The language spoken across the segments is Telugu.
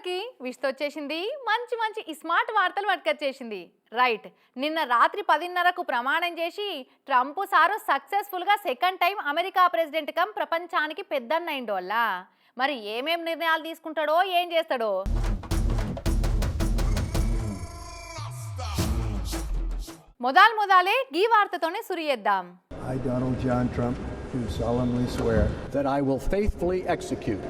అందరికీ విష్త వచ్చేసింది. మంచి మంచి ఈ స్మార్ట్ వార్తలు పట్టుకొచ్చేసింది. రైట్ నిన్న రాత్రి పదిన్నరకు ప్రమాణం చేసి ట్రంప్ సారు సక్సెస్ఫుల్గా second time America president cum ప్రపంచానికి పెద్దన్నైండో వల్ల మరి ఏమేం నిర్ణయాలు తీసుకుంటాడో ఏం చేస్తాడో? మొదలు మొదలే గీ వార్తతోనే సురియేద్దాం I, Donald John Trump, do solemnly swear that I will faithfully execute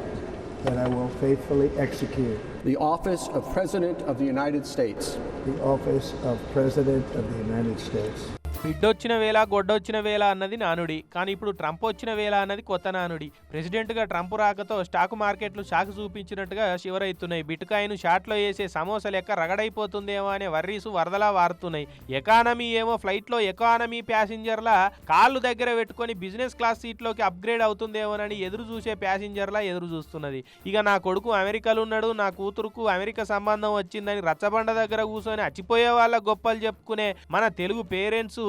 that I will faithfully execute. The office of President of the United States. The office of President of the United States బిడ్డొచ్చిన వేళ గొడ్డొచ్చిన వేళ అన్నది నానుడి. కానీ ఇప్పుడు ట్రంప్ వచ్చిన వేళ అన్నది కొత్త నానుడి. ప్రెసిడెంట్గా ట్రంప్ రాకతో స్టాక్ మార్కెట్లు షాక్ చూపించినట్టుగా శివరైతున్నాయి. బిట్కాయిన్ షాట్లో వేసే సమోసా లెక్క రగడైపోతుందేమో అనే వర్రీసు వరదలా వారుతున్నాయి. ఎకానమీ ఏమో ఫ్లైట్లో ఎకానమీ ప్యాసింజర్ల కాళ్ళు దగ్గర పెట్టుకొని బిజినెస్ క్లాస్ సీట్లోకి అప్గ్రేడ్ అవుతుందేమోనని ఎదురు చూసే ప్యాసింజర్లా ఎదురు చూస్తున్నది. ఇక నా కొడుకు అమెరికాలో ఉన్నాడు నా కూతురుకు అమెరికా సంబంధం వచ్చిందని రచ్చబండ దగ్గర కూర్చొని అచ్చిపోయే వాళ్ళ గొప్పలు చెప్పుకునే మన తెలుగు పేరెంట్స్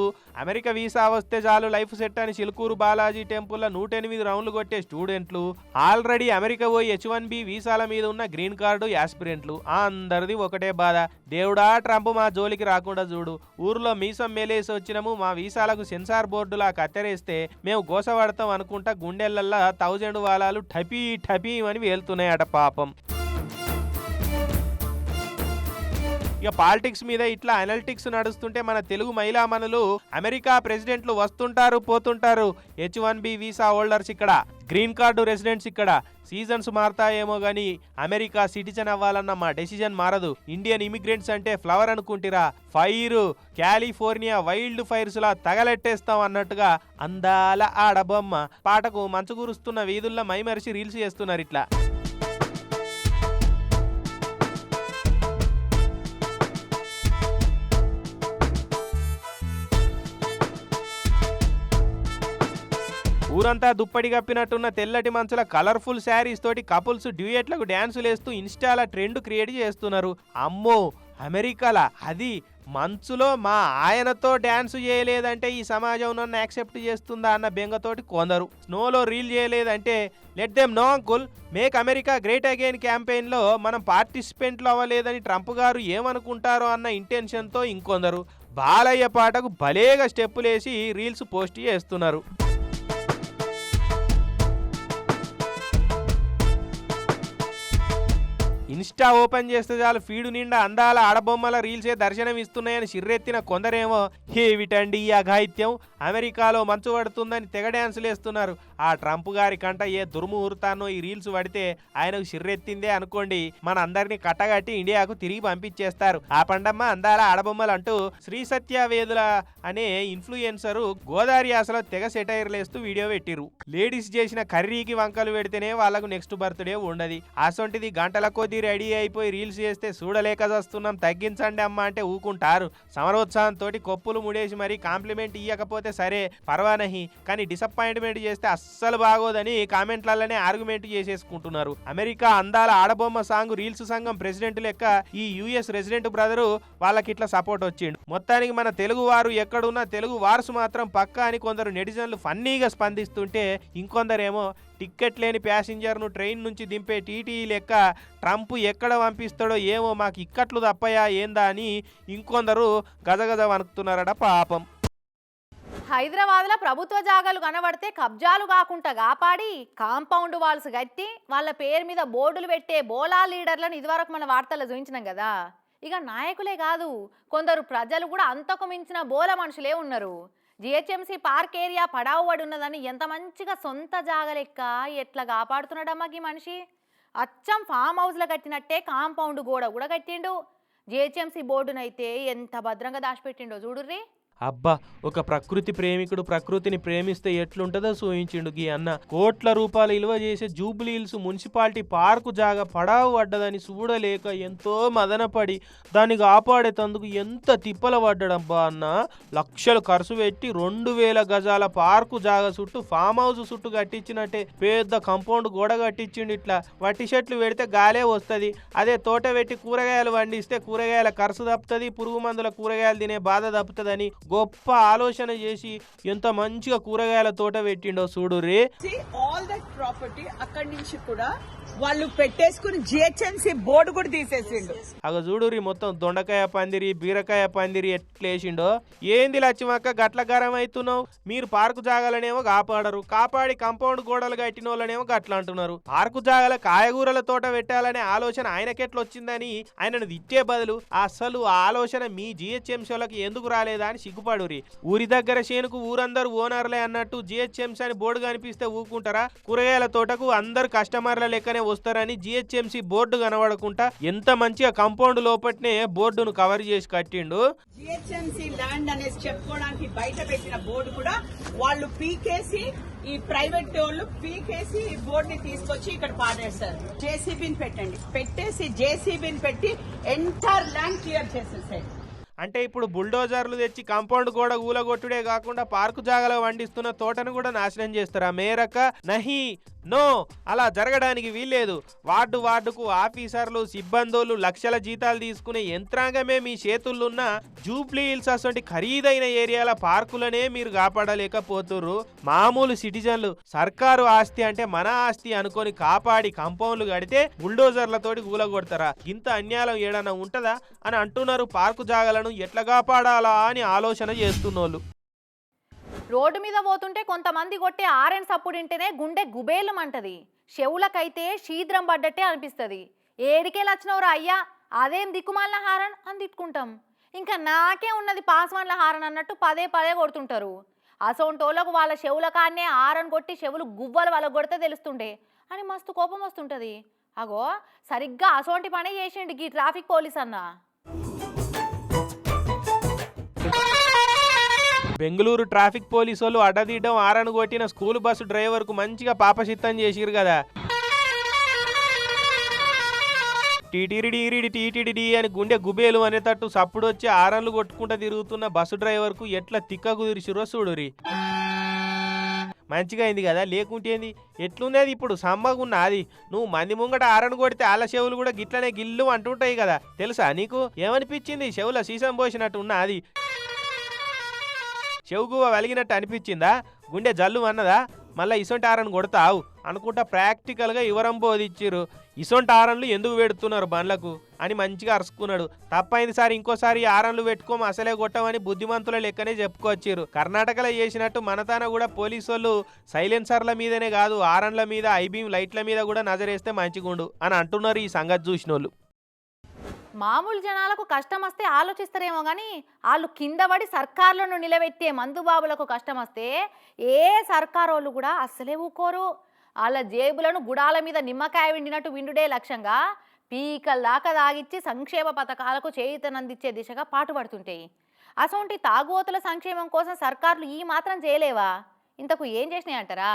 అమెరికా వీసా వస్తే చాలు లైఫ్ సెట్ అని చిలుకూరు బాలాజీ టెంపుల్లో నూట ఎనిమిది రౌండ్లు కొట్టే స్టూడెంట్లు ఆల్రెడీ అమెరికా పోయి హెచ్ వన్ బి వీసాల మీద ఉన్న గ్రీన్ కార్డు యాస్పిరెంట్లు. అందరిది ఒకటే బాధ. దేవుడా ట్రంప్ మా జోలికి రాకుండా చూడు. ఊర్లో మీసం మేలేసి వచ్చినాము మా వీసాలకు సెన్సార్ బోర్డులా కత్తెరేస్తే మేము గోసపడతాం అనుకుంటా గుండెలల్లా థౌజండ్ వాలాలు ఠపీ ఠపీ అని వేలుతున్నాయట పాపం. ఇక పాలిటిక్స్ మీద ఇట్లా అనలిటిక్స్ నడుస్తుంటే మన తెలుగు మహిళా మనులు అమెరికా ప్రెసిడెంట్లు వస్తుంటారు పోతుంటారు. H one B visa holders ఇక్కడ గ్రీన్ కార్డు రెసిడెంట్స్ ఇక్కడ. సీజన్స్ మారతాయేమో గానీ అమెరికా సిటిజన్ అవ్వాలన్న మా డెసిజన్ మారదు. ఇండియన్ ఇమిగ్రెంట్స్ అంటే ఫ్లవర్ అనుకుంటిరా. ఫైర్ కాలిఫోర్నియా వైల్డ్ ఫైర్స్ లా తగలెట్టేస్తాం అన్నట్టుగా అందాల ఆడబొమ్మ. పాటకు మంచు కురుస్తున్న వీధుల్లో మైమరిచి రీల్స్ చేస్తున్నారు ఇట్లా. ఊరంతా దుప్పటి కప్పినట్టున్న తెల్లటి మంచుల కలర్ఫుల్ శారీస్ తోటి కపుల్స్ డ్యూయట్లకు డ్యాన్సులు వేస్తూ ఇన్స్టాల ట్రెండ్ క్రియేట్ చేస్తున్నారు. అమ్మో! అమెరికాల? అది మంచులో మా ఆయనతో డ్యాన్స్ చేయలేదంటే ఈ సమాజం నన్ను యాక్సెప్ట్ చేస్తుందా అన్న బెంగతోటి కొందరు. స్నోలో రీల్ చేయలేదంటే let them know uncle make America great again క్యాంపెయిన్లో మనం పార్టిసిపెంట్లు అవ్వలేదని ట్రంప్ గారు ఏమనుకుంటారో అన్న ఇంటెన్షన్తో ఇంకొందరు. బాలయ్య పాటకు భలేగా స్టెప్పులేసి రీల్స్ పోస్ట్ చేస్తున్నారు. ఇన్స్టా ఓపెన్ చేస్తే చాలు ఫీడు నిండా అందాల ఆడబొమ్మల రీల్సే దర్శనం ఇస్తున్నాయని చిర్రెత్తిన కొందరేమో ఏమిటండి ఈ అఘాయిత్యం అమెరికాలో మంచు పడుతుందని తెగ డ్యాన్సులు వేస్తున్నారు. ఆ ట్రంప్ గారి కంట ఏ దుర్ముహూర్తాన్నో ఈ రీల్స్ పడితే ఆయనకు చిర్రెత్తిందే అనుకోండి. మన అందరినీ కట్టగట్టి ఇండియాకు తిరిగి పంపించేస్తారు. ఆ పండమ్మ అందాల ఆడబొమ్మలు అంటూ శ్రీ సత్యవేదుల అనే ఇన్ఫ్లుయెన్సరు గోదావరి యాసలో తెగ సెటైర్లేస్తూ వీడియో పెట్టిరు లేడీస్ చేసిన కర్రీకి వంకలు పెడితేనే వాళ్ళకు నెక్స్ట్ బర్త్డే ఉండదు. అసొంటిది గంటల కొద్ది రెడీ అయిపోయి రీల్స్ చేస్తే చూడలేక వస్తున్నాం తగ్గించండి అమ్మ అంటే ఊకుంటారు. సమరోత్సాహంతో కొప్పులు ముడేసి మరి కాంప్లిమెంట్ ఇవ్వకపోతే సరే పర్వానహి. కానీ డిసప్పాయింట్మెంట్ చేస్తే అస్సలు బాగోదని కామెంట్లలోనే ఆర్గ్యుమెంట్ చేసేసుకుంటున్నారు. అమెరికా అందాల ఆడబొమ్మ సాంగ్ రీల్స్ సంఘం ప్రెసిడెంట్ లెక్క ఈ యుఎస్ రెసిడెంట్ బ్రదరు వాళ్ళకి ఇట్లా సపోర్ట్ వచ్చిండు. మొత్తానికి మన తెలుగు వారు ఎక్కడున్నా తెలుగు వార్స్ మాత్రం పక్కా అని కొందరు నెటిజన్లు ఫన్నీగా స్పందిస్తుంటే ఇంకొందరేమో టిక్కెట్ లేని ప్యాసింజర్ను ట్రైన్ నుంచి దింపే టీటీ లెక్క ట్రంప్ ఎక్కడ పంపిస్తాడో ఏమో మాకు ఇక్కట్లు తప్పయా ఏందా అని ఇంకొందరు గజగజ వణుకుతున్నారట పాపం. హైదరాబాద్లో ప్రభుత్వ జాగాలు కనబడితే కబ్జాలు కాకుండా కాపాడి కాంపౌండ్ వాల్స్ కట్టి వాళ్ళ పేరు మీద బోర్డులు పెట్టే బోలా లీడర్లను ఇదివరకు మన వార్తల్లో చూపించినాం కదా. ఇక నాయకులే కాదు కొందరు ప్రజలు కూడా అంతకు మించిన బోల మనుషులే ఉన్నారు. జిహెచ్ఎంసీ పార్క్ ఏరియా పడావుబడి ఉన్నదని ఎంత మంచిగా సొంత జాగలెక్క ఎట్లా కాపాడుతున్నాడమ్మా ఈ మనిషి? అచ్చం ఫామ్ హౌస్లో కట్టినట్టే కాంపౌండ్ గోడ కూడా కట్టిండు. జిహెచ్ఎంసీ బోర్డునైతే ఎంత భద్రంగా దాచిపెట్టిండో చూడుర్రీ. అబ్బా ఒక ప్రకృతి ప్రేమికుడు ప్రకృతిని ప్రేమిస్తే ఎట్లుంటుందో సూహించిండు గీ అన్న. కోట్ల రూపాయలు విలువ చేసే జూబ్లీ హిల్స్ మున్సిపాలిటీ పార్కు జాగా పడావు పడ్డదని చూడలేక ఎంతో మదనపడి దాన్ని కాపాడేటందుకు ఎంత తిప్పల పడ్డాడబ్బా అన్న. లక్షలు ఖర్చు పెట్టి రెండు వేల గజాల పార్కు జాగా చుట్టూ ఫామ్ హౌస్ చుట్టూ కట్టించినట్టే పెద్ద కంపౌండ్ గోడ కట్టించిండు ఇట్లా. వట్టి చెట్లు పెడితే గాలే వస్తుంది. అదే తోట పెట్టి కూరగాయలు పండిస్తే కూరగాయల ఖర్చు తప్పుతుంది పురుగు మందుల కూరగాయలు తినే బాధ తప్పుతుందని గొప్ప ఆలోచన చేసి ఎంత మంచిగా కూరగాయల తోట పెట్టిండో చూడు రే. ఆల్ దట్ ప్రాపర్టీ అక్కడి నుంచి కూడా వాళ్ళు పెట్టేసుకుని జిహెచ్ఎంసీ బోర్డు కూడా తీసేసిండు. అగ చూడురి మొత్తం దొండకాయ పందిరి బీరకాయ పందిరి ఎట్లేసిండో. ఏంది లచ్చిమక్క గట్ల గరం అవుతున్నావు మీరు పార్కు జాగాలనేమో కాపాడరు. కాపాడి కాంపౌండ్ గోడలు కట్టిన వాళ్ళనేమో గట్ల అంటున్నారు. పార్కు జాగాల కాయగూరల తోట పెట్టాలనే ఆలోచన ఆయనకెట్లా వచ్చిందని ఆయనను తిట్టే బదులు అసలు ఆలోచన మీ జిహెచ్ఎంసీలకు ఎందుకు రాలేదా అని సిగ్గుపడురి. ఊరి దగ్గర చేనుకు ఊరందరూ ఓనర్లే అన్నట్టు జిహెచ్ఎంసీ అని బోర్డు కనిపిస్తే ఊకుంటారా కూరగాయల తోటకు అందరు కస్టమర్ల లెక్కనే వస్తారని జిహెచ్ఎంసీ బోర్డు కనబడకుండా ఎంత మంచిగా కంపౌండ్ లోపట్నే బోర్డును కవర్ చేసి కట్టిండు? జిహెచ్ఎంసీ ల్యాండ్ అనేసి చెప్పుకోవడానికి బయట పెట్టిన బోర్డు కూడా వాళ్ళు పీకేసి ఈ ప్రైవేట్ వాళ్ళు పీకేసి ఈ బోర్డు ని తీసుకొచ్చి ఇక్కడ పాడేస్తారు జేసీబీని పెట్టండి. పెట్టేసి జేసీబీని పెట్టి ఎంటైర్ ల్యాండ్ క్లియర్ చేసేసారు అంటే ఇప్పుడు బుల్డోజర్లు తెచ్చి కాంపౌండ్ గోడ ఊలగొట్టుడే కాకుండా పార్కు జాగాలో వండిస్తున్న తోటను కూడా నాశనం చేస్తారా? మేరక నహి నో అలా జరగడానికి వీల్లేదు. వార్డు వార్డుకు ఆఫీసర్లు సిబ్బందులు లక్షల జీతాలు తీసుకునే యంత్రాంగమే మీ చేతుల్లోన్న జూబ్లీ హిల్స్ అటువంటి ఖరీదైన ఏరియాల పార్కులనే మీరు కాపాడలేకపోతుర్రు. మామూలు సిటిజన్లు సర్కారు ఆస్తి అంటే మన ఆస్తి అనుకొని కాపాడి కాంపౌండ్లు కడితే బుల్డోజర్లతోటి కూలగొడతారా? ఇంత అన్యాయం ఏడన్నా ఉంటుందా? అని అంటున్నారు పార్కు జాగాలను ఎట్లా కాపాడాలా అని ఆలోచన చేస్తున్నోళ్ళు. రోడ్డు మీద పోతుంటే కొంతమంది కొట్టే ఆరెంజ్ సప్పుడు వింటేనే గుండె గుబేలమంటది. చెవులకైతే శీద్రం పడ్డట్టే అనిపిస్తుంది. ఏడికే వచ్చినవరా అయ్యా అదేం దిక్కుమాలిన హారన్? అని తిట్టుకుంటాం. ఇంకా నాకే ఉన్నది పాస్వాన్ల హారన్ అన్నట్టు పదే పదే కొడుతుంటారు. అసోంటోళ్ళకు వాళ్ళ చెవుల కాన్నే ఆరన్ కొట్టి చెవులు గువ్వలు వాళ్ళకు కొడితే తెలుస్తుండే. అని మస్తు కోపం వస్తుంటుంది. అగో సరిగ్గా అసోంటి పనే చేసిండు ఈ ట్రాఫిక్ పోలీస్ అన్నా బెంగళూరు ట్రాఫిక్ పోలీసు వాళ్ళు అడదీయడం ఆరను కొట్టిన స్కూల్ బస్సు డ్రైవర్కు మంచిగా పాపసిత్తం చేసిరు కదా. టీటీరిడీరిడి టీటీడీ అని గుండె గుబేలు అనేటట్టు సప్పుడు వచ్చి ఆరన్లు కొట్టుకుంటా తిరుగుతున్న బస్సు డ్రైవర్కు ఎట్లా తిక్క కుదిరిసిరో చూడురి మంచిగా అయింది కదా లేకుంటేంది ఎట్లుందేది ఇప్పుడు? సమ్మగున్న అది నువ్వు మంది ముంగట ఆరను కొడితే ఆల చెవులు కూడా గిట్లనే గిల్లు అంటుంటాయి కదా. తెలుసా నీకు? ఏమనిపించింది? చెవుల సీసం పోసినట్టు ఉన్న అది చెవుగువ వెలిగినట్టు అనిపించిందా? గుండె జల్లు అన్నదా మళ్ళీ ఇసొంటి ఆరను కొడతావు? అనుకుంటా ప్రాక్టికల్గా ఇవరం బోధిచ్చిర్రు. ఇసొంటి ఆరన్లు ఎందుకు పెడుతున్నారు బండ్లకు? అని మంచిగా అరుచుకున్నాడు తప్పైంది సార్ ఇంకోసారి ఆరన్లు పెట్టుకోము అసలే కొట్టమని బుద్ధిమంతుల లెక్కనే చెప్పుకొచ్చారు కర్ణాటకలో చేసినట్టు మనతాన కూడా పోలీసు వాళ్ళు సైలెన్సర్ల మీదనే కాదు ఆరన్ల మీద ఐబీఎం లైట్ల మీద కూడా నజరేస్తే మంచిగుండు అని అంటున్నారు ఈ సంగతి చూసినోళ్ళు. మామూలు జనాలకు కష్టం వస్తే ఆలోచిస్తారేమో కానీ వాళ్ళు కింద పడి సర్కార్లను నిలబెట్టే మందుబాబులకు కష్టం వస్తే ఏ సర్కారోళ్ళు కూడా అస్సలే ఊకోరు. వాళ్ళ జేబులను గుడాల మీద నిమ్మకాయ విండినట్టు విండుడే లక్ష్యంగా పీకల దాకా తాగిచ్చి సంక్షేమ పథకాలకు చేయుతనందించే దిశగా పాటుపడుతుంటాయి అసొంటి తాగుబోతుల సంక్షేమం కోసం సర్కార్లు ఈ మాత్రం చేయలేవా? ఇంతకు ఏం చేసినాయి అంటారా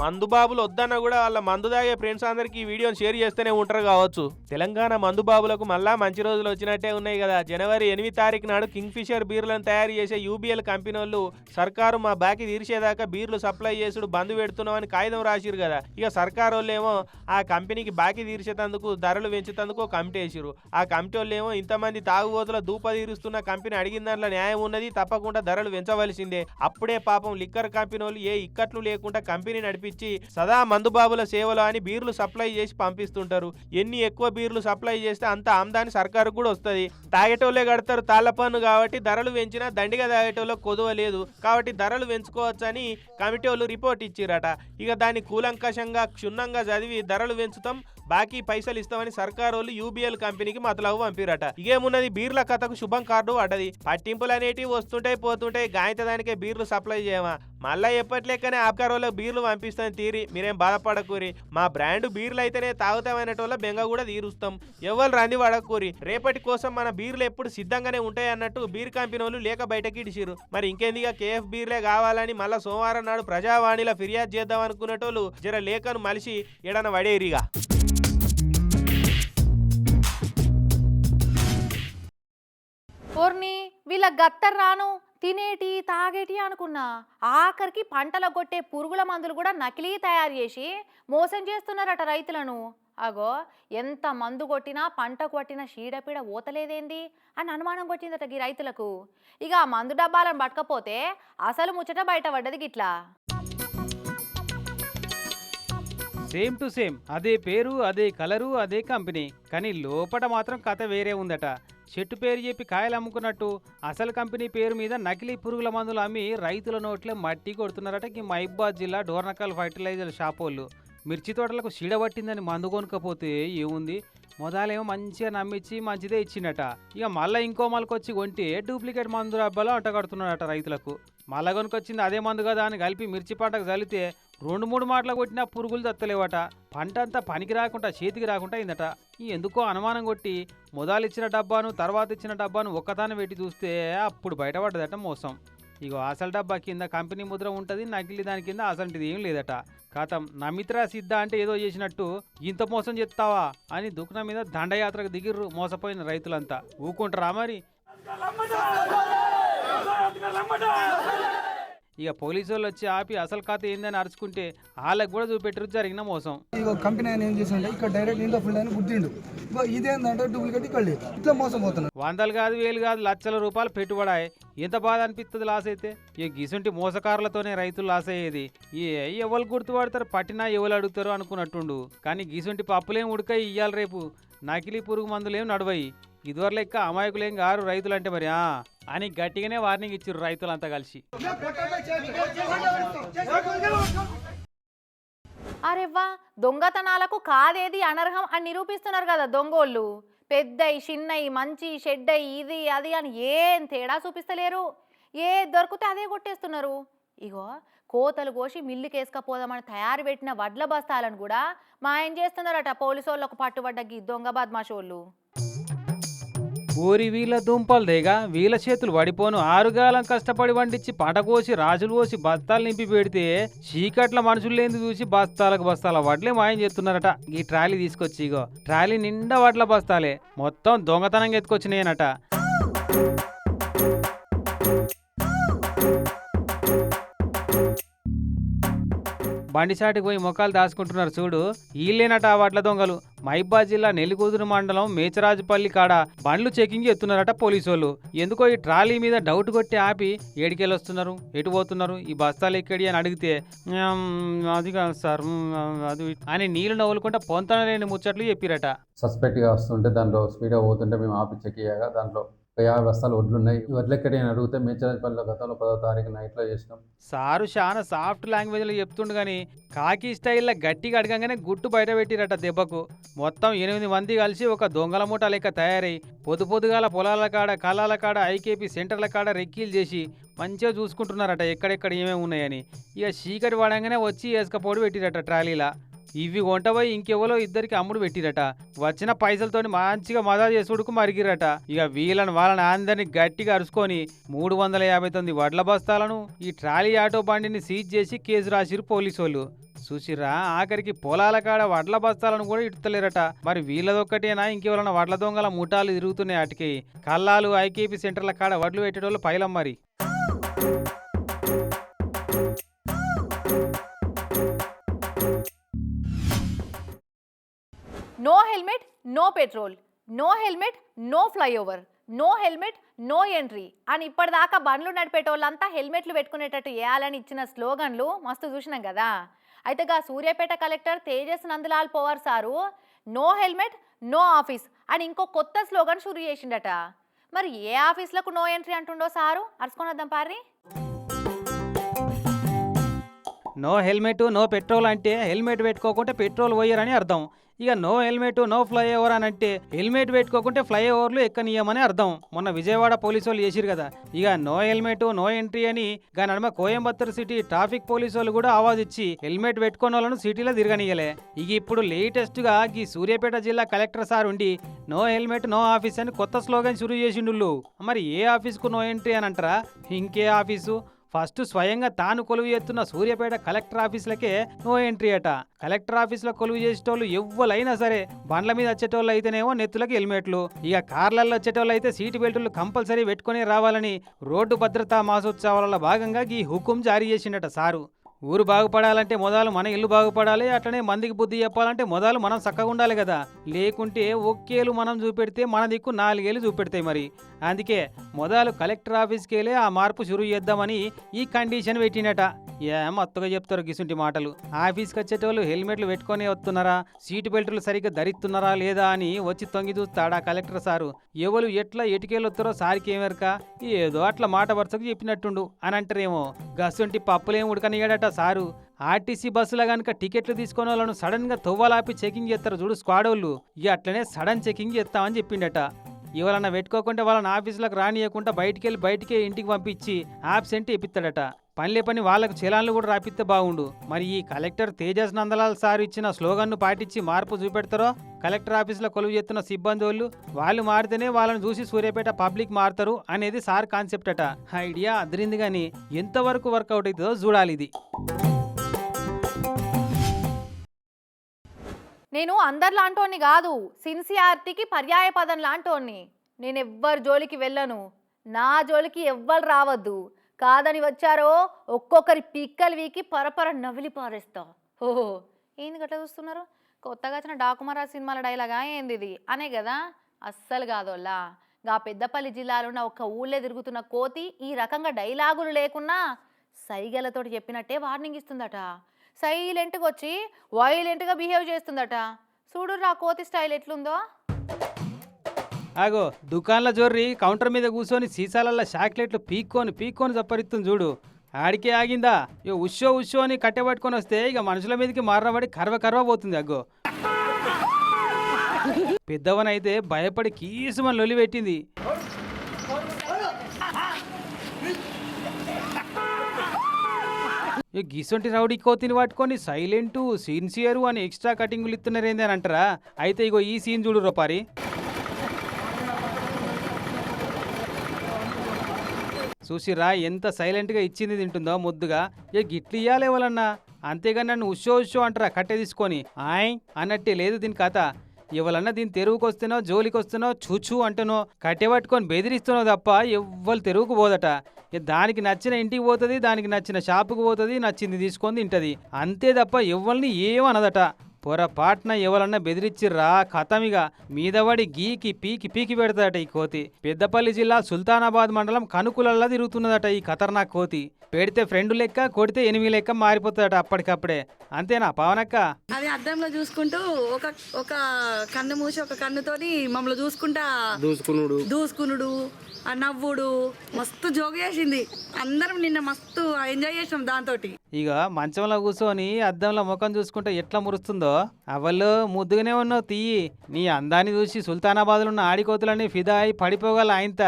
మందు బాబులు వద్దన్నా కూడా వాళ్ళ మందు తాగే ఫ్రెండ్స్ అందరికి ఈ వీడియోని షేర్ చేస్తూనే ఉంటారు కావచ్చు. తెలంగాణ మందు బాబులకు మళ్ళా మంచి రోజులు వచ్చినట్టే ఉన్నాయి కదా. జనవరి ఎనిమిది తారీఖు నాడు కింగ్ ఫిషర్ బీర్లను తయారు చేసే యూబీఎల్ కంపెనీ వాళ్ళు సర్కారు మా బాకీ తీర్చేదాకా బీర్లు సప్లై చేసుడు బంద్ పెడుతున్నామని కాగితం రాసిరు కదా. ఇక సర్కారు వాళ్ళేమో ఆ కంపెనీకి బాకీ తీర్చేటందుకు ధరలు పెంచేటందుకు ఒక కమిటీ వేసిరు ఆ కమిటీ వాళ్ళేమో ఇంతమంది తాగుబోతుల దూప తీరుస్తున్న కంపెనీ అడిగిన దాంట్లో న్యాయం ఉన్నది తప్పకుండా ధరలు పెంచవలసిందే. అప్పుడే పాపం లిక్కర్ కంపెనీ వాళ్ళు ఏ ఇక్కట్లు లేకుండా కంపెనీ నడిపి నడిపించి సదా మందుబాబుల సేవలు అని బీర్లు సప్లై చేసి పంపిస్తుంటారు. ఎన్ని ఎక్కువ బీర్లు సప్లై చేస్తే అంత ఆమ్దాని సర్కారు కూడా వస్తుంది. తాగేటోళ్ళే కడతారు తాళ్ళ పన్ను కాబట్టి ధరలు పెంచినా దండిగా తాగేటోళ్ళకి కొదువ లేదు. కాబట్టి ధరలు పెంచుకోవచ్చని కమిటీ వాళ్ళు రిపోర్ట్ ఇచ్చిరట. ఇక దాన్ని కూలంకషంగా క్షుణ్ణంగా చదివి ధరలు పెంచుతాం. బాకీ పైసలు ఇస్తామని సర్కార్ వాళ్ళు యూబీఎల్ కంపెనీకి మతలవు పంపిరట. ఇకేమున్నది? బీర్ల కథకు శుభం కార్డు పడ్డది పట్టింపులు అనేటివి వస్తుంటాయి పోతుంటాయి గాయత దానికే బీర్లు సప్లై చేయమా? మళ్ళా ఎప్పట్లేకనే ఆబ్కార్ వాళ్ళకి బీర్లు పంపిస్తాం తీరి. మీరేం బాధపడకూరి. మా బ్రాండ్ బీర్లు అయితేనే తాగుతామనేటోళ్ళ బెంగ కూడా తీరుస్తాం. ఎవరు రంది పడకూరి రేపటి కోసం మన బీర్లు ఎప్పుడు సిద్ధంగానే ఉంటాయి అన్నట్టు బీర్ కంపెనీ వాళ్ళు లేక బయటకి ఇడిచిరు మరి ఇంకేందిగా? కేఎఫ్ బీర్లే కావాలని మళ్ళా సోమవారం నాడు ప్రజావాణిలో ఫిర్యాదు చేద్దాం అనుకునేటోళ్ళు జర లేఖను మలిసి ఎడన వడేరిగా పూర్ణి గత్తర్ రాను తినేటి తాగేటి అనుకున్నా ఆఖరికి పంటల కొట్టే పురుగుల మందులు కూడా నకిలీ తయారు చేసి మోసం చేస్తున్నారట రైతులను. అగో ఎంత మందు కొట్టినా పంట కొట్టిన చీడపీడ ఓతలేదేంది అని అనుమానం కొట్టిందట గీ రైతులకు. ఇక ఆ మందు డబ్బాలను పట్టకపోతే అసలు ముచ్చట బయటపడ్డది గిట్లా. Same to same. అదే పేరు అదే కలరు అదే కంపెనీ. కానీ లోపట మాత్రం కథ వేరే ఉందట. చెట్టు పేరు చెప్పి కాయలు అమ్ముకున్నట్టు అసలు కంపెనీ పేరు మీద నకిలీ పురుగుల మందులు అమ్మి రైతుల నోట్లే మట్టి కొడుతున్నారట ఈ మహిబాద్ జిల్లా డోర్నకల్ ఫర్టిలైజర్ షాప్ వాళ్ళు. మిర్చి తోటలకు చీడ పట్టిందని మందు కొనుక్కపోతే ఏముంది? మొదలేమో మంచిగా నమ్మించి మంచిదే ఇచ్చిండట. ఇక మళ్ళీ ఇంకో మళ్ళకొచ్చి కొంటే డూప్లికేట్ మందు డబ్బాలో అంటగడుతున్నాడట రైతులకు. మళ్ళా కొనుకొచ్చింది అదే మందు కదా అని కలిపి మిర్చి పంటకు చల్లితే రెండు మూడు మాటలు కొట్టినా పురుగులు తత్తలేవట పంట అంతా పనికి రాకుండా చేతికి రాకుండా అయిందట. ఈ ఎందుకో అనుమానం కొట్టి మొదలు ఇచ్చిన డబ్బాను తర్వాత ఇచ్చిన డబ్బాను ఒక్కదాన్ని పెట్టి చూస్తే అప్పుడు బయటపడ్డదట మోసం. ఇగో అసలు డబ్బా కింద కంపెనీ ముద్ర ఉంటుంది నకిలీ దాని కింద అసలుంటిది ఏం లేదట. కాతం నమిత్రా సిద్ధ అంటే ఏదో చేసినట్టు ఇంత మోసం చెప్తావా అని దుఃఖం మీద దండయాత్రకు దిగిర్రు మోసపోయిన రైతులంతా. ఊకుంటారా మరి? ఇక పోలీసు వాళ్ళు వచ్చి ఆపి అసలు కథ ఏందని అరుచుకుంటే వాళ్ళకి కూడా చూపెట్టరు జరిగిన మోసం. కంపెనీ ఆయన ఏం చేసిండే ఇక్కడ డైరెక్ట్ ఇంట్లో ఫుల్ అని గుర్తిండు ఇదేంటంటే డూప్లికేట్ ఇక్కడ ఇట్లా మోసం వందలు కాదు వేలు కాదు లక్షల రూపాయలు పెట్టుబడాయి. ఎంత బాధ అనిపిస్తుంది లాస్ అయితే? ఈ గిసుంటి మోసకారులతోనే రైతులు లాస్ అయ్యేది. ఏ ఎవరు గుర్తుపడతారు? పట్టినా ఎవరు అడుగుతారు అనుకున్నట్టుండు. కానీ గిసుంటి పప్పులేం ఉడకాయి ఇయ్యాలి రేపు. నకిలీ పురుగు మందులేం నడవయి. ఇదివరలో లెక్క అమాయకులేం గారు రైతులు అంటే మరి ఆ? అని గట్టిగానే వార్నింగ్ ఇచ్చారు రైతులంతా కలిసి. అరెవ్వా దొంగతనాలకు కాదేది అనర్హం అని నిరూపిస్తున్నారు కదా దొంగోళ్ళు. పెద్దయి చిన్నయి మంచి షెడ్డయి ఇది అది అని ఏం తేడా చూపిస్తలేరు. ఏ దొరికితే అదే కొట్టేస్తున్నారు. ఇగో కోతలు కోసి మిల్లుకేసుకపోదామని తయారు పెట్టిన వడ్ల బస్తాలను కూడా మాయం చేస్తున్నారట పోలీసు వాళ్ళకు పట్టుబడ్డ గీ దొంగ బద్మాషోళ్ళు. ఓరి వీళ్ళ దుంపలు దేగా వీళ్ళ చేతులు పడిపోను. ఆరుగాలం కష్టపడి వండించి పంట కోసి రాజులు పోసి బస్తాలు నింపి పెడితే చీకట్ల మనుషులు లేని చూసి బస్తాలకు బస్తాల వడ్లే మాయం చేస్తున్నారట. ఈ ట్రాలీ తీసుకొచ్చి ఇగో. ట్రాలీ నిండా వడ్ల బస్తాలే. మొత్తం దొంగతనంగా ఎత్తుకొచ్చినాయనట. బండిసాటికి పోయి మొక్కలు దాచుకుంటున్నారు చూడు. వీళ్ళేనట ఆ వడ్ల దొంగలు. మైబాద్ జిల్లా నెల్లికూదురు మండలం మేచరాజుపల్లి కాడ బండ్లు చెకింగ్ ఎత్తున్నారట పోలీసు వాళ్ళు ఎందుకో ఈ ట్రాలీ మీద డౌట్ కొట్టి ఆపి ఏడికెళ్ళి వస్తున్నారు ఎటు పోతున్నారు? ఈ బస్తాలు ఎక్కడి అని అడిగితే అది కాదు సార్ అది అని నీళ్ళు నవ్వులుకుంటా పొంతన లేని ముచ్చట్లు చెప్పిరట. సస్పెక్ట్గా వస్తుంటే దాంట్లో స్పీడ్గా పోతుంటే మేము ఆపి చెక్ చేయగా దాంట్లో ఒక యాభై బస్తాలు వడ్లు ఉన్నాయి వడ్లు ఎక్కడ అని అడిగితే మేచరాజపల్లిలో గతంలో పదో తారీఖు నైట్లో చేసినాం. సారు చాలా సాఫ్ట్ లాంగ్వేజ్లో చెప్తుండు కానీ కాకి స్టైల్లో గట్టిగా అడగంగానే గుట్టు బయట పెట్టిరట దెబ్బకు. మొత్తం ఎనిమిది మంది కలిసి ఒక దొంగల మూట లెక్క తయారై పొద్దు పొద్దుగాల పొలాల కాడ కళాల కాడ ఐకేపీ సెంటర్ల కాడ రెక్కీలు చేసి మంచిగా చూసుకుంటున్నారట ఎక్కడెక్కడ ఏమేమి ఉన్నాయని. ఇక చీకటి పడంగానే వచ్చి వేసుకపోడు పెట్టిరట ట్రాలీలా. ఇవి కొంటపోయి ఇంకెవరో ఇద్దరికి అమ్ముడు పెట్టిరట. వచ్చిన పైసలతోని మంచిగా మదా చేసుడుకు మరిగిరట. ఇక వీళ్ళని వాళ్ళని అందరిని గట్టిగా అరుచుకొని మూడు వందల యాభై తొమ్మిది వడ్ల బస్తాలను ఈ ట్రాలీ ఆటో బండిని సీజ్ చేసి కేసు రాసిరు పోలీసు వాళ్ళు చూసిరా ఆఖరికి పొలాల కాడ వడ్ల బస్తాలను కూడా ఇడతలేరట మరి వీళ్ళదొక్కటేనా? ఇంకెవరైనా వడ్ల దొంగల ముఠాలు తిరుగుతున్నాయి వాటికి కల్లాలు ఐకేపీ సెంటర్ల కాడ వడ్లు పెట్టేటోళ్ళు పైలం మరి. Helmet no petrol no helmet no flyover no helmet no entry. అని ఇప్పటిదాకా బండ్లు నడిపేటోళ్ళంతా హెల్మెట్లు పెట్టుకునేటట్టు వేయాలని ఇచ్చిన స్లోగన్లు మస్తు చూసినాం కదా. అయితే గా Suryapet collector Tejas Nandlal Pawar sir no helmet no office అని ఇంకో కొత్త స్లోగన్ షురు చేసిండట. మరి ఏ ఆఫీస్లకు నో ఎంట్రీ అంటుండో సారు? అరుచుకొని వద్దాం పారి నో హెల్మెట్ నో పెట్రోల్ అంటే హెల్మెట్ పెట్టుకోకుంటే పెట్రోల్ పోయరని అర్థం. ఇక నో హెల్మెట్ నో ఫ్లైఓవర్ అని అంటే హెల్మెట్ పెట్టుకోకుంటే ఫ్లైఓవర్లు ఎక్కనీయమని అర్థం. మొన్న విజయవాడ పోలీసు వాళ్ళు చేసిరు కదా. ఇక నో హెల్మెట్ నో ఎంట్రీ అని గా నడుమ కోయంబత్తూర్ సిటీ ట్రాఫిక్ పోలీసు వాళ్ళు కూడా ఆవాజ్ ఇచ్చి హెల్మెట్ పెట్టుకున్న వాళ్ళను సిటీలో తిరగనీయలే. ఇక ఇప్పుడు లేటెస్ట్గా ఈ సూర్యాపేట జిల్లా కలెక్టర్ సార్ ఉండి నో హెల్మెట్ నో ఆఫీస్ అని కొత్త స్లోగన్ షురూ చేసిండు మరి ఏ ఆఫీస్కు నో ఎంట్రీ అని అంటారా? ఇంకే ఆఫీసు? ఫస్ట్ స్వయంగా తాను కొలువు ఎత్తున్న సూర్యాపేట కలెక్టర్ ఆఫీసులకే నో ఎంట్రీ అట. కలెక్టర్ ఆఫీసులో కొలువు చేసేటోళ్ళు ఎవ్వలైనా సరే బండ్ల మీద వచ్చేటోళ్ళు అయితేనేమో నెత్తులకు హెల్మెట్లు. ఇక కార్లలో వచ్చేటోళ్ళు అయితే సీటు బెల్టులు కంపల్సరీ పెట్టుకొని రావాలని రోడ్డు భద్రతా మాసోత్సవాలలో భాగంగా ఈ హుకుం జారీ చేసిండట సారు. ఊరు బాగుపడాలంటే మొదలు మన ఇల్లు బాగుపడాలి అట్లనే మందికి బుద్ధి చెప్పాలంటే మొదలు మనం చక్కగా ఉండాలి కదా. లేకుంటే ఒక్కేలు మనం చూపెడితే మన దిక్కు నాలుగేళ్ళు చూపెడతాయి మరి. అందుకే మొదలు కలెక్టర్ ఆఫీస్కి వెళ్ళి ఆ మార్పు షురు చేద్దామని ఈ కండిషన్ పెట్టినట. ఏం అత్తగా చెప్తారు గిసుంటి మాటలు. ఆఫీస్కి వచ్చేటోళ్ళు హెల్మెట్లు పెట్టుకొని వస్తున్నారా? సీటు బెల్టులు సరిగ్గా ధరిస్తున్నారా లేదా అని వచ్చి తొంగి చూస్తాడా కలెక్టర్ సారు. ఎవరు ఎట్లా ఎటుకేళ్ళొత్తారో సారికి ఏమెరక ఏదో అట్లా మాట వరుసకు చెప్పినట్టుండు అని అంటారేమో. గసుంటి పప్పులేం ఉడకనియాడట సారు. ఆర్టీసీ బస్సులో గనుక టికెట్లు తీసుకునే వాళ్ళను సడన్గా తొవ్వలాపి చెకింగ్ చేస్తారు చూడు స్క్వాడ్ వాళ్ళు. ఇక అట్లనే సడన్ చెకింగ్ చేస్తామని చెప్పిండట. ఇవాళ పెట్టుకోకుండా వాళ్ళని ఆఫీసులకు రానియకుండా బయటికి వెళ్ళి బయటికే ఇంటికి పంపించి ఆబ్సెంట్ ఇప్పిస్తాడట పనిలే పని వాళ్ళకు చలాన్లు కూడా రాపిస్తే బాగుండు. మరి ఈ కలెక్టర్ తేజస్ నందలాల్ సార్ ఇచ్చిన స్లోగన్ను పాటించి మార్పు చూపెడతారో? కలెక్టర్ ఆఫీసులో కొలువు చేస్తున్న సిబ్బంది వాళ్ళు వాళ్ళు మారితేనే వాళ్ళని చూసి సూర్యాపేట పబ్లిక్ మారుతారు అనేది సార్ కాన్సెప్ట్ అట. ఐడియా అదిరింది కానీ ఎంతవరకు వర్కౌట్ అవుతుందో చూడాలి ఇది. నేను అందరు లాంటోని కాదు సిన్సియారిటీకి పర్యాయ పదం లాంటోని నేను ఎవ్వరి జోలికి వెళ్ళను. నా జోలికి ఎవ్వరు రావద్దు. కాదని వచ్చారో ఒక్కొక్కరి పిక్కలు వీకి పరపర నవిలి పారేస్తా. ఓహో ఏంది గట్లా చూస్తున్నారు? కొత్తగా వచ్చిన డాకుమారా సినిమాల డైలాగా ఏంది ఇది? అనే కదా? అస్సలు కాదోలా. గా పెద్దపల్లి జిల్లాలో ఉన్న ఒక్క ఊళ్ళో తిరుగుతున్న కోతి ఈ రకంగా డైలాగులు లేకున్నా సైగలతోటి చెప్పినట్టే వార్నింగ్ ఇస్తుందట. సైలెంట్గా వచ్చి వైలెంట్గా బిహేవ్ చేస్తుందట. చూడు రా కోతి స్టైల్ ఎట్లుందో. ఆగో దుకాణంలో జోర్రి కౌంటర్ మీద కూర్చొని సీసాలల్లో చాక్లెట్లు పీక్కొని పీక్కొని చప్పరిస్తుంది చూడు. ఆడికే ఆగిందా? ఇక ఉషో ఉషో అని కట్టెపట్టుకొని వస్తే ఇక మనుషుల మీదకి మారబడి కర్వ కర్వ పోతుంది అగ్గో. పెద్దవనైతే భయపడి కీసుమని లొలి పెట్టింది. ఈ గిసొంటి రౌడీ కోతిని పట్టుకొని సైలెంటు సిన్సియరు అని ఎక్స్ట్రా కటింగులు ఇస్తున్నారేంది అని అంటారా? అయితే ఇగో ఈ సీన్ చూడు రూపారి చూసిరా ఎంత సైలెంట్గా ఇచ్చింది తింటుందో ముద్దుగా. ఏ గిట్లు ఇయ్యాలి ఎవరన్నా అంతేగాని నన్ను ఉషో ఉషో అంటారా కట్టె తీసుకొని. ఆయ్ అన్నట్టే లేదు దీని కథ. ఎవరన్నా దీని తెరువుకు వస్తేనో జోలికి వస్తేనో చూచు అంటేనో కట్టె పట్టుకొని బెదిరిస్తున్నావు తప్ప ఎవ్వరు తెరువుకు పోదట. దానికి నచ్చిన ఇంటికి పోతుంది దానికి నచ్చిన షాపుకు పోతుంది నచ్చింది తీసుకొని తింటది. అంతే తప్ప ఎవరిని ఏమనదట. పొరపాటున ఎవరన్నా బెదిరిచ్చిర్రా? కథమిగా మీదవడి గీకి పీకి పీకి పెడతాడట ఈ కోతి. పెద్దపల్లి జిల్లా సుల్తానాబాద్ మండలం కనుకులల్లా తిరుగుతున్నదట ఈ ఖతర్నాక్ కోతి. పెడితే ఫ్రెండ్ లెక్క కొడితే ఎనిమిది లెక్క మారిపోతుందట అప్పటికప్పుడే. అంతేనా పవనక్క? అది అద్దంలో చూసుకుంటూ ఒక ఒక కన్ను మూసి ఒక కన్నుతోని మమ్మల్ని చూసుకుంటా దూసుకునుడు. దూసుకునుడు ఆ నవ్వుడు. మస్తు జోగు చేసింది. అందరం నిన్న మస్తు ఎంజాయ్ చేసినాం దాంతో ఇక మంచంలో కూర్చొని అద్దంలో ముఖం చూసుకుంటే ఎట్లా మురుస్తుందో? అవలు ముద్దుగానే ఉన్నావు తీయి. నీ అందాన్ని చూసి సుల్తానాబాద్లో ఉన్న ఆడికోతులన్నీ ఫిదా అయి పడిపోగల ఆయనత.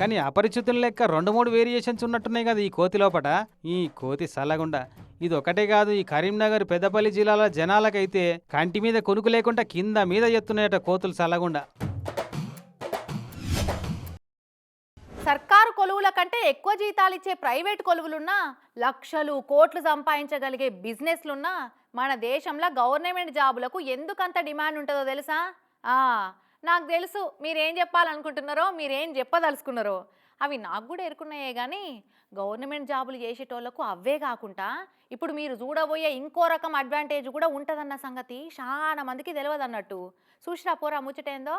కానీ అపరిచితుల లెక్క రెండు మూడు వేరియేషన్స్ ఉన్నట్టున్నాయి కదా ఈ కోతి లోపట. ఈ కోతి సల్లగుండ. ఇది ఒకటే కాదు ఈ కరీంనగర్ పెద్దపల్లి జిల్లాల జనాలకైతే కంటి మీద కొనుకు లేకుండా కింద మీద ఎత్తున్నాయట కోతులు సల్లగుండా. సర్కారు కొలువుల కంటే ఎక్కువ జీతాలు ఇచ్చే ప్రైవేట్ కొలువులున్నా లక్షలు కోట్లు సంపాదించగలిగే బిజినెస్లున్నా మన దేశంలో గవర్నమెంట్ జాబులకు ఎందుకంత డిమాండ్ ఉంటుందో తెలుసా? నాకు తెలుసు. మీరేం చెప్పాలనుకుంటున్నారో మీరేం చెప్పదలుచుకున్నారో. అవి నాకు కూడా ఎరుకున్నాయే కానీ గవర్నమెంట్ జాబులు చేసేటోళ్ళకు అవే కాకుండా ఇప్పుడు మీరు చూడబోయే ఇంకో రకం అడ్వాంటేజ్ కూడా ఉంటుందన్న సంగతి చాలా మందికి తెలియదు అన్నట్టు చూసిరా పోరా ముచ్చటేందో?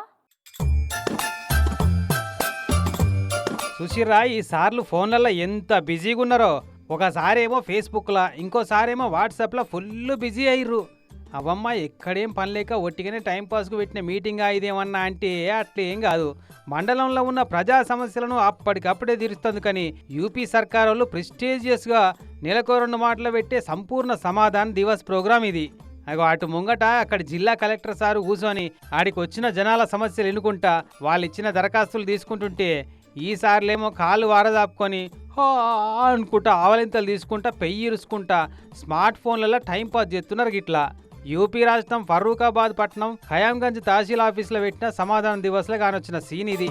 సుశీరా ఈ సార్లు ఫోన్లలో ఎంత బిజీగా ఉన్నారో ఒకసారేమో ఫేస్బుక్లో ఇంకోసారేమో వాట్సాప్లో ఫుల్ బిజీ అయ్యారు అవమ్మ ఎక్కడేం పని లేక ఒట్టిగానే టైంపాస్కు పెట్టిన మీటింగ్ ఇదేమన్నా అంటే అట్లేం కాదు. మండలంలో ఉన్న ప్రజా సమస్యలను అప్పటికప్పుడే తీరుస్తుంది కానీ యూపీ సర్కార్ వాళ్ళు ప్రెస్టీజియస్గా నెలకు రెండు మాటలు పెట్టే సంపూర్ణ సమాధాన్ దివస్ ప్రోగ్రామ్ ఇది. అగో అటు ముంగట అక్కడ జిల్లా కలెక్టర్ సారు కూర్చొని ఆడికి వచ్చిన జనాల సమస్యలు ఎన్నుకుంటా వాళ్ళు ఇచ్చిన దరఖాస్తులు తీసుకుంటుంటే ఈసార్లేమో కాలు వారదాపుకొని హో అనుకుంటా ఆవలింతలు తీసుకుంటా పెయ్యి ఇరుసుకుంటా స్మార్ట్ ఫోన్లలో టైం పాస్ చేస్తున్నారు గిట్లా. యూపీ రాష్ట్రం ఫరూకాబాద్ పట్టణం ఖయాంగంజ్ తహసీల్ ఆఫీసులో పెట్టిన సమాధానం దివస్లో కానొచ్చిన సీన్ ఇది.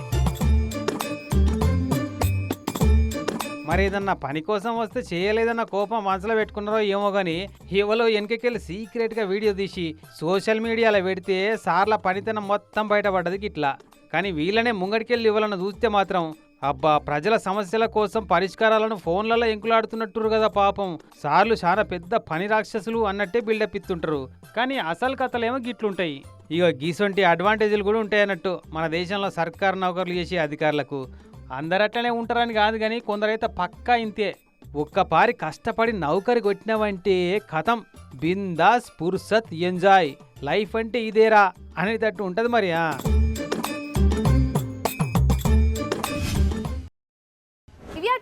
మరి ఏదన్నా పని కోసం వస్తే చేయలేదన్న కోపం మనసులో పెట్టుకున్నారో ఏమో కానీ ఎవరో వెనకకెళ్ళి సీక్రెట్గా వీడియో తీసి సోషల్ మీడియాలో పెడితే సార్ల పనితనం మొత్తం బయటపడ్డది గిట్లా. కానీ వీళ్ళనే ముంగడికెళ్ళి ఇవ్వాలని చూస్తే మాత్రం అబ్బా ప్రజల సమస్యల కోసం పరిష్కారాలను ఫోన్లలో ఎంకులాడుతున్నట్టురు కదా పాపం. సార్లు చాలా పెద్ద పని రాక్షసులు అన్నట్టే బిల్డప్ ఇస్తుంటారు కానీ అసలు కథలేమో గిట్లుంటాయి. ఇక గీసొంటి అడ్వాంటేజ్లు కూడా ఉంటాయి అన్నట్టు మన దేశంలో సర్కారు నౌకర్లు చేసే అధికారులకు. అందరు అట్లనే ఉంటారని కాదు కానీ కొందరైతే పక్కా ఇంతే. ఒక్కపారి కష్టపడి నౌకరి కొట్టినవంటే కథం. బిందాస్ పుర్సత్ ఎంజాయ్. లైఫ్ అంటే ఇదేరా అనేటట్టు ఉంటుంది మరి